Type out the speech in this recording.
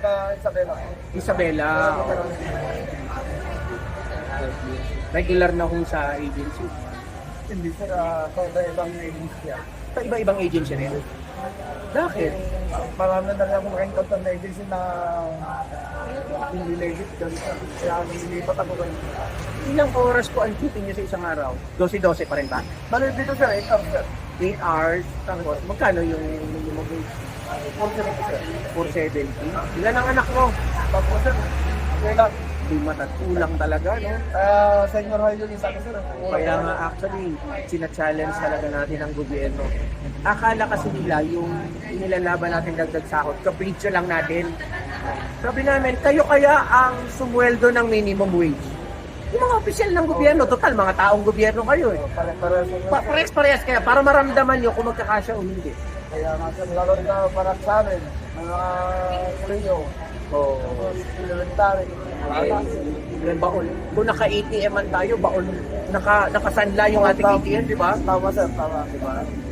ka Isabela. Isabela. Regular na kung sa agency. Hindi sir, ah, sa ibang agency yan. Sa iba-ibang agency rin. Bakit? Ah, Marami na rin akong nag-encounter na agency na hindi legit dyan. Kaya nililipat ako kayo. Ilang oras po ang duty niyo sa isang araw? 12-12 pa rin ba? Balik dito sir, 8 hours sir. 8 hours. Tapos, magkano yung? 470 sir. 470. Ilan ang anak mo? Tapos sir, Lima at kulang talaga, no? uh, senior high yun yung sa akin sir. Kaya nga actually, sina-challenge talaga natin ang gobyerno. Akala kasi nila yung inilalaban natin dagdag sahod, kapritsyo lang natin. Sabi namin, kayo kaya ang sumweldo ng minimum wage. Yung mga opisyal ng gobyerno, total, mga taong gobyerno kayo eh. Pare-pare Pa parehas-parehas kaya para maramdaman nyo kung magkakasya o hindi. Kaya lalo rin na para sa amin, mga kuliyo, Oh. elementary, yung baon. Kung naka-ATM man tayo, baon, naka, nakasanla yung ating. ATM, di ba? Tama sir, tama. Diba?